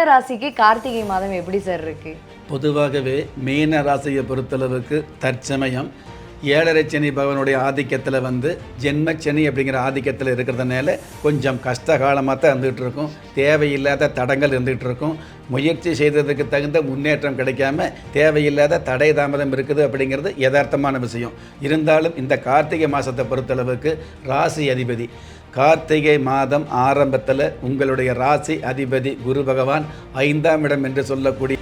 மீன ராசிக்கு கார்த்திகை மாதம் எப்படி சார் இருக்கு? பொதுவாகவே மீன ராசியை பொறுத்தளவுக்கு தற்சமயம் ஏழரை சனி பகவானுடைய ஆதிக்கத்தில் வந்து ஜென்மச்சனி அப்படிங்கிற ஆதிக்கத்தில் இருக்கிறதுனால கொஞ்சம் கஷ்டகாலமாக தான் இருந்துகிட்டு இருக்கும். தேவையில்லாத தடங்கள் இருந்துகிட்டு இருக்கும். முயற்சி செய்ததுக்கு தகுந்த முன்னேற்றம் கிடைக்காம தேவையில்லாத தடை தாமதம் இருக்குது அப்படிங்கிறது யதார்த்தமான விஷயம். இருந்தாலும் இந்த கார்த்திகை மாதத்தை பொறுத்தளவுக்கு ராசி அதிபதி கார்த்திகை மாதம் ஆரம்பத்தில் உங்களுடைய ராசி அதிபதி குரு பகவான் ஐந்தாம் இடம் என்று சொல்லக்கூடிய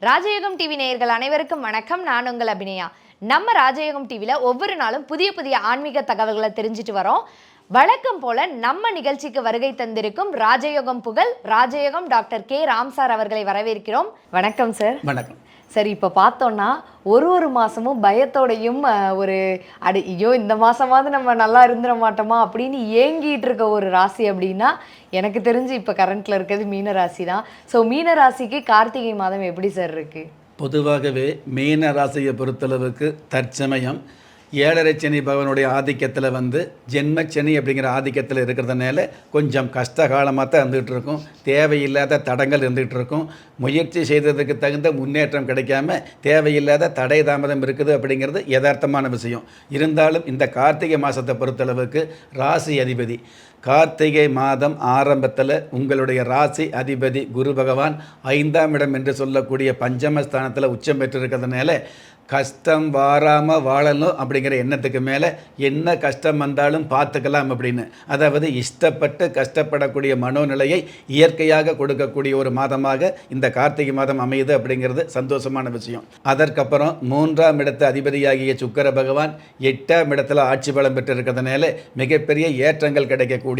ராஜயோகம் டிவி நேயர்கள் அனைவருக்கும் வணக்கம். நான் உங்கள் அபிநயா. நம்ம ராஜயோகம் டிவியில் ஒவ்வொரு நாளும் புதிய புதிய ஆன்மீக தகவல்களை தெரிஞ்சுட்டு வரோம். வழக்கம் போல நம்ம நிகழ்ச்சிக்கு வருகை தந்திருக்கும் ராஜயோகம் புகழ் ராஜயோகம் டாக்டர் கே. ராம் சார் அவர்களை வரவேற்கிறோம். வணக்கம் சார். வணக்கம். சரி இப்போ பார்த்தோன்னா ஒரு ஒரு மாதமும் பயத்தோடையும் ஒரு அடி ஐயோ இந்த மாதமாவது நம்ம நல்லா இருந்துட மாட்டோமா அப்படின்னு ஏங்கிட்டு இருக்க ஒரு ராசி அப்படின்னா எனக்கு தெரிஞ்சு இப்போ கரண்ட்டில் இருக்கிறது மீன ராசி தான். ஸோ மீன ராசிக்கு கார்த்திகை மாதம் எப்படி சார் இருக்குது பொதுவாகவே மீன ராசியை பொறுத்தளவுக்கு தற்சமயம் ஏழரை சனி பகவானுடைய ஆதிக்கத்தில் வந்து ஜென்மச்சனி அப்படிங்கிற ஆதிக்கத்தில் இருக்கிறதுனால கொஞ்சம் கஷ்டகாலமாக தான் இருந்துகிட்டு இருக்கும் தேவையில்லாத தடங்கள் இருந்துகிட்டு இருக்கும் முயற்சி செய்ததுக்கு தகுந்த முன்னேற்றம் கிடைக்காம தேவையில்லாத தடை தாமதம் இருக்குது அப்படிங்கிறது யதார்த்தமான விஷயம். இருந்தாலும் இந்த கார்த்திகை மாதத்தை பொறுத்தளவுக்கு ராசி அதிபதி கார்த்திகை மாதம் ஆரம்பத்தில் உங்களுடைய ராசி அதிபதி குரு பகவான் ஐந்தாம் இடம் என்று சொல்லக்கூடிய பஞ்சமஸ்தானத்தில் உச்சம் பெற்றிருக்கிறதுனால கஷ்டம் வாராமல் வாழணும் அப்படிங்கிற எண்ணத்துக்கு மேலே என்ன கஷ்டம் வந்தாலும் பார்த்துக்கலாம் அப்படின்னு. அதாவது இஷ்டப்பட்டு கஷ்டப்படக்கூடிய மனோநிலையை இயற்கையாக கொடுக்கக்கூடிய ஒரு மாதமாக இந்த கார்த்திகை மாதம் அமையுது அப்படிங்கிறது சந்தோஷமான விஷயம். அதற்கப்புறம் மூன்றாம் இடத்து அதிபதியாகிய சுக்கர பகவான் எட்டாம் இடத்துல ஆட்சி பலம் பெற்றிருக்கிறதுனால மிகப்பெரிய ஏற்றங்கள் கிடைக்கக்கூடிய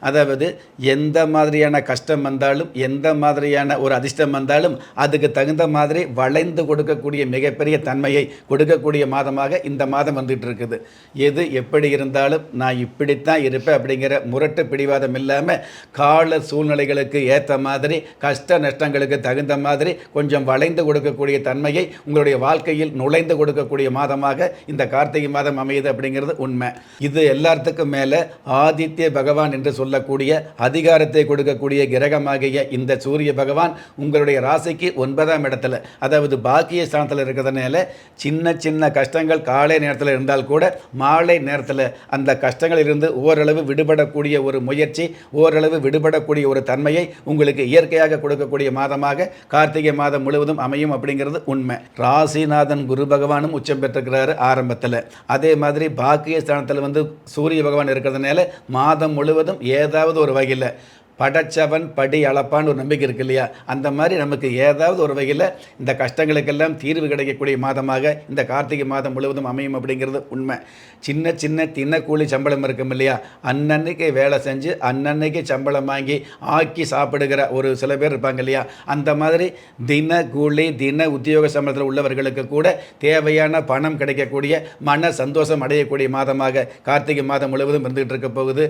அதாவது எந்த மாதிரியான கஷ்டம் வந்தாலும் எந்த மாதிரியான ஒரு அதிர்ஷ்டம் வந்தாலும் அதுக்கு தகுந்த மாதிரி வளைந்து கொடுக்கக்கூடிய மிகப்பெரிய தன்மையை கொடுக்கக்கூடிய மாதமாக இந்த மாதம் வந்துட்டு இருக்குது எது எப்படி இருந்தாலும் நான் இப்படித்தான் இருப்பேன் அப்படிங்கிற முரட்டு பிடிவாதம் இல்லாமல் கால சூழ்நிலைகளுக்கு ஏற்ற மாதிரி கஷ்ட நஷ்டங்களுக்கு தகுந்த மாதிரி கொஞ்சம் வளைந்து கொடுக்கக்கூடிய தன்மையை உங்களுடைய வாழ்க்கையில் நுழைந்து கொடுக்கக்கூடிய மாதமாக இந்த கார்த்திகை மாதம் அமையுது அப்படிங்கிறது உண்மை. இது எல்லாத்துக்கும் மேலே ஆதித்ய பகவான் என்று சொல்லக்கூடிய அதிகாரத்தை கொடுக்கக்கூடிய கிரகமாகிய இந்த சூரிய பகவான் உங்களுடைய ராசிக்கு ஒன்பதாம் இடத்துல அதாவது பாக்கிய ஸ்தானத்தில் இருக்கிறதுனால சின்ன சின்ன கஷ்டங்கள் காலை நேரத்தில் இருந்தால் கூட மாலை நேரத்தில் அந்த கஷ்டங்கள் இருந்து ஓரளவு விடுபடக்கூடிய ஒரு முயற்சி ஓரளவு விடுபடக்கூடிய ஒரு தன்மையை உங்களுக்கு இயற்கையாக கொடுக்கக்கூடிய மாதமாக கார்த்திகை மாதம் முழுவதும் அமையும் அப்படிங்கிறது உண்மை. ராசிநாதன் குரு பகவானும் உச்சம் பெற்றிருக்கிறாரு ஆரம்பத்தில். அதே மாதிரி பாக்கிய ஸ்தானத்தில் வந்து சூரிய பகவான் இருக்கிறதுனால மாதம் முழுவதும் ஏதாவது ஒரு வகையில் படைச்சவன் படி அளப்பான்னு ஒரு நம்பிக்கை இருக்கு இல்லையா? அந்த மாதிரி நமக்கு ஏதாவது ஒரு வகையில் இந்த கஷ்டங்களுக்கெல்லாம் தீர்வு கிடைக்கக்கூடிய மாதமாக இந்த கார்த்திகை மாதம் முழுவதும் அமையும் அப்படிங்கிறது உண்மை. சின்ன சின்ன தினக்கூலி சம்பளம் இருக்கும் இல்லையா? அன்னன்னைக்கு வேலை செஞ்சு அன்னன்னைக்கு சம்பளம் வாங்கி ஆக்கி சாப்பிடுகிற ஒரு சில பேர் இருப்பாங்க இல்லையா? அந்த மாதிரி தின கூலி தின உத்தியோக சம்பளத்தில் உள்ளவர்களுக்கு கூட தேவையான பணம் கிடைக்கக்கூடிய மன சந்தோஷம் அடையக்கூடிய மாதமாக கார்த்திகை மாதம் முழுவதும் இருந்துகிட்டு இருக்க போகுது.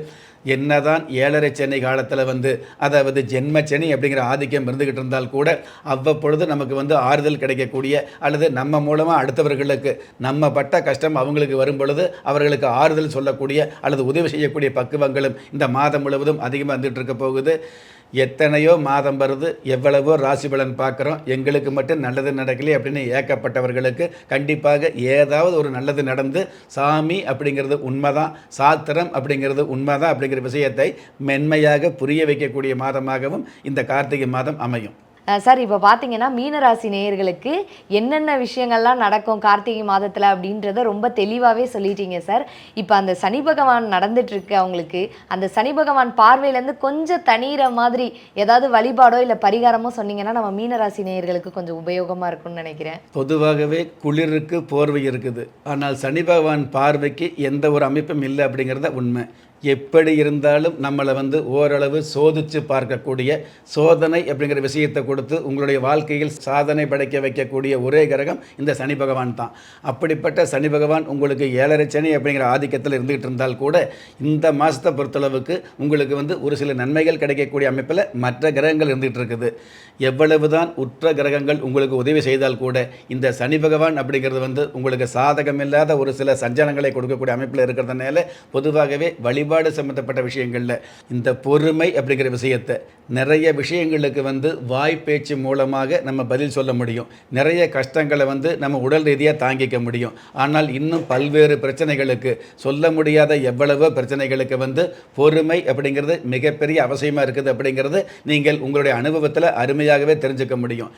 என்னதான் ஏழரை சென்னை காலத்தில் வந்து அதாவது ஜென்மச்சனி அப்படிங்கிற ஆதிக்கம் இருந்துகிட்டு இருந்தால் கூட அவ்வப்பொழுது நமக்கு வந்து ஆறுதல் கிடைக்கக்கூடிய அல்லது நம்ம மூலமாக அடுத்தவர்களுக்கு நம்ம பட்ட கஷ்டம் அவங்களுக்கு வரும் பொழுது அவர்களுக்கு ஆறுதல் சொல்லக்கூடிய அல்லது உதவி செய்யக்கூடிய பக்குவங்களும் இந்த மாதம் முழுவதும் அதிகமாக வந்துட்டு இருக்க போகுது. எத்தனையோ மாதம் வருது எவ்வளவோ ராசி பலன் பார்க்குறோம். எங்களுக்கு மட்டும் நல்லது நடக்கலை அப்படின்னு ஏக்கப்பட்டவர்களுக்கு கண்டிப்பாக ஏதாவது ஒரு நல்லது நடந்து சாமி அப்படிங்கிறது உண்மைதான் சாத்திரம் அப்படிங்கிறது உண்மைதான் அப்படிங்கிற விஷயத்தை மென்மையாக புரிய வைக்கக்கூடிய மாதமாகவும் இந்த கார்த்திகை மாதம் அமையும். சார் இப்போ பார்த்தீங்கன்னா மீனராசி நேயர்களுக்கு என்னென்ன விஷயங்கள்லாம் நடக்கும் கார்த்திகை மாதத்தில் அப்படின்றத ரொம்ப தெளிவாகவே சொல்லிட்டீங்க சார். இப்போ அந்த சனி பகவான் நடந்துட்டுருக்கு அவங்களுக்கு. அந்த சனி பகவான் பார்வையிலேருந்து கொஞ்சம் தனிகிற மாதிரி ஏதாவது வழிபாடோ இல்லை பரிகாரமோ சொன்னீங்கன்னா நம்ம மீனராசி நேயர்களுக்கு கொஞ்சம் உபயோகமாக இருக்கும்னு நினைக்கிறேன். பொதுவாகவே குளிருக்கு போர்வை இருக்குது. ஆனால் சனி பகவான் பார்வைக்கு எந்த ஒரு அமைப்பும் இல்லை அப்படிங்கிறத உண்மை. எப்படி இருந்தாலும் நம்மளை வந்து ஓரளவு சோதித்து பார்க்கக்கூடிய சோதனை அப்படிங்கிற விஷயத்தை கொடுத்து உங்களுடைய வாழ்க்கையில் சாதனை படைக்க வைக்கக்கூடிய ஒரே கிரகம் இந்த சனி பகவான் தான். அப்படிப்பட்ட சனி பகவான் உங்களுக்கு ஏழரை சனி அப்படிங்கிற ஆதிக்கத்தில் இருந்துகிட்டு இருந்தால் கூட இந்த மாதத்தை பொறுத்தளவுக்கு உங்களுக்கு வந்து ஒரு சில நன்மைகள் கிடைக்கக்கூடிய அமைப்பில் மற்ற கிரகங்கள் இருந்துகிட்டு இருக்குது. எவ்வளவு தான் உற்ற கிரகங்கள் உங்களுக்கு உதவி செய்தால் கூட இந்த சனி பகவான் அப்படிங்கிறது வந்து உங்களுக்கு சாதகமில்லாத ஒரு சில சஞ்சனங்களை கொடுக்கக்கூடிய அமைப்பில் இருக்கிறதுனால பொதுவாகவே வழி வழிபாடு சம்மந்தப்பட்ட விஷயங்களில் இந்த பொறுமை அப்படிங்கிற விஷயத்தை நிறைய விஷயங்களுக்கு வந்து வாய் பேச்சு மூலமாக நம்ம பதில் சொல்ல முடியும். நிறைய கஷ்டங்களை வந்து நம்ம உடல் ரீதியாக தாங்கிக்க முடியும். ஆனால் இன்னும் பல்வேறு பிரச்சனைகளுக்கு சொல்ல முடியாத எவ்வளவோ பிரச்சனைகளுக்கு வந்து பொறுமை அப்படிங்கிறது மிகப்பெரிய அவசியமாக இருக்குது அப்படிங்கிறது நீங்கள் உங்களுடைய அனுபவத்தில் அருமையாகவே தெரிஞ்சுக்க முடியும்.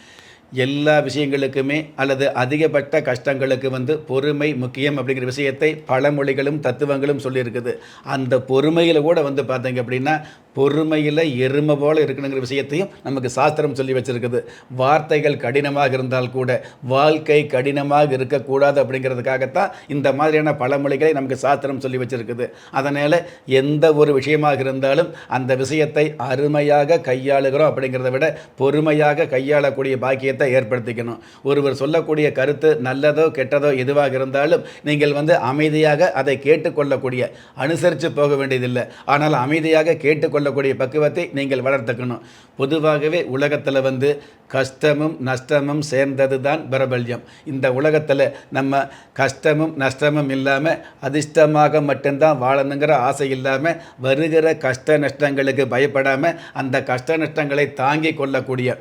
எல்லா விஷயங்களுக்குமே அல்லது அதிகப்பட்ட கஷ்டங்களுக்கு வந்து பொறுமை முக்கியம் அப்படிங்கிற விஷயத்தை பழமொழிகளும் தத்துவங்களும் சொல்லியிருக்குது. அந்த பொறுமையில் கூட வந்து பார்த்தீங்க அப்படின்னா பொறுமையில் எருமை போல் இருக்கணுங்கிற விஷயத்தையும் நமக்கு சாஸ்திரம் சொல்லி வச்சுருக்குது. வார்த்தைகள் கடினமாக இருந்தால் கூட வாழ்க்கை கடினமாக இருக்கக்கூடாது அப்படிங்கிறதுக்காகத்தான் இந்த மாதிரியான பழமொழிகளை நமக்கு சாஸ்திரம் சொல்லி வச்சுருக்குது. அதனால் எந்த ஒரு விஷயமாக இருந்தாலும் அந்த விஷயத்தை அருமையாக கையாளுகிறோம் அப்படிங்கிறத விட பொறுமையாக கையாளக்கூடிய பாக்கியத்தை ஏற்படுத்திக்கணும். ஒருவர் சொல்லக்கூடிய கருத்து நல்லதோ கெட்டதோ எதுவாக இருந்தாலும் நீங்கள் வந்து அமைதியாக அதை கேட்டுக்கொள்ளக்கூடிய அனுசரித்து போக வேண்டியதில்லை. ஆனால் அமைதியாக கொள்ளக்கூடிய பக்குவத்தை நீங்கள் வளர்த்துக்கணும். பொதுவாகவே உலகத்தில் வந்து கஷ்டமும் நஷ்டமும் சேர்ந்தது தான் பிரபல்யம். இந்த உலகத்தில் நம்ம கஷ்டமும் நஷ்டமும் இல்லாமல் அதிர்ஷ்டமாக மட்டும்தான் வாழணுங்கிற ஆசை இல்லாமல் வருகிற கஷ்ட நஷ்டங்களுக்கு பயப்படாமல் அந்த கஷ்ட நஷ்டங்களை தாங்கி கொள்ளக்கூடிய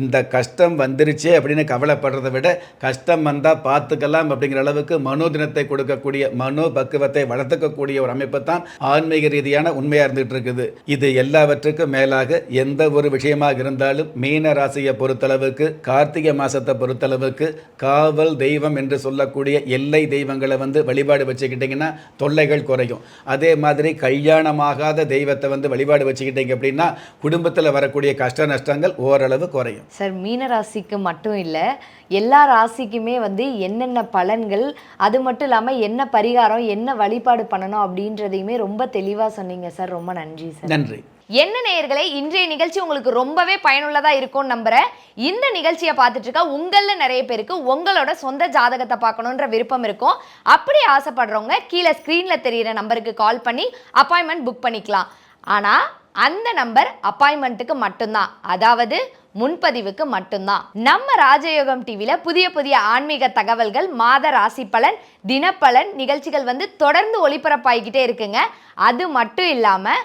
இந்த கஷ்டம் வந்துருச்சு அப்படின்னு கவலைப்படுறதை விட கஷ்டம் வந்தால் பார்த்துக்கலாம் அப்படிங்கிற அளவுக்கு மனோதினத்தை கொடுக்கக்கூடிய மனோ பக்குவத்தை வளர்த்துக்கக்கூடிய ஒரு அமைப்பு தான் ஆன்மீக ரீதியான உண்மையாக இருந்துகிட்டு இருக்குது. இது எல்லாவற்றுக்கும் மேலாக எந்த ஒரு விஷயமாக இருந்தாலும் மீன ராசியை பொறுத்தளவுக்கு கார்த்திகை மாதத்தை பொறுத்தளவுக்கு காவல் தெய்வம் என்று சொல்லக்கூடிய எல்லை தெய்வங்களை வந்து வழிபாடு வச்சுக்கிட்டிங்கன்னா தொல்லைகள் குறையும். அதே மாதிரி கல்யாணமாகாத தெய்வத்தை வந்து வழிபாடு வச்சுக்கிட்டீங்க அப்படின்னா குடும்பத்தில் வரக்கூடிய கஷ்ட நஷ்டங்கள் ஓரளவு குறையும். சார் மீன ராசிக்கு மட்டும் இல்லை எல்லா ராசிக்குமே வந்து என்னென்ன பலன்கள் அது மட்டும் இல்லாமல் என்ன பரிகாரம் என்ன வழிபாடு பண்ணணும் அப்படின்றதையுமே ரொம்ப தெளிவாக சொன்னீங்க சார். ரொம்ப நன்றி சார். நன்றி. என்ன நேயர்களே இன்றைய நிகழ்ச்சி உங்களுக்கு ரொம்பவே பயனுள்ளதா இருக்கும்னு நம்புறேன். இந்த நிகழ்ச்சியை பார்த்துட்டு இருக்க உங்களில் நிறைய பேருக்கு உங்களோட சொந்த ஜாதகத்தை பார்க்கணுன்ற விருப்பம் இருக்கும். அப்படி ஆசைப்படுறவங்க கீழே ஸ்க்ரீனில் தெரியிற நம்பருக்கு கால் பண்ணி அப்பாயின்மெண்ட் புக் பண்ணிக்கலாம். ஆனால் அந்த நம்பர் அப்பாயின்மெண்ட்டுக்கு மட்டும்தான். அதாவது முன்பதிவுக்கு மட்டும்தான். நம்ம ராஜயோகம் டிவியில் புதிய புதிய ஆன்மீக தகவல்கள் மாத ராசி பலன் தினப்பலன் நிகழ்ச்சிகள் வந்து தொடர்ந்து ஒளிபரப்பாகிக்கிட்டே இருக்குங்க. அது மட்டும் இல்லாமல்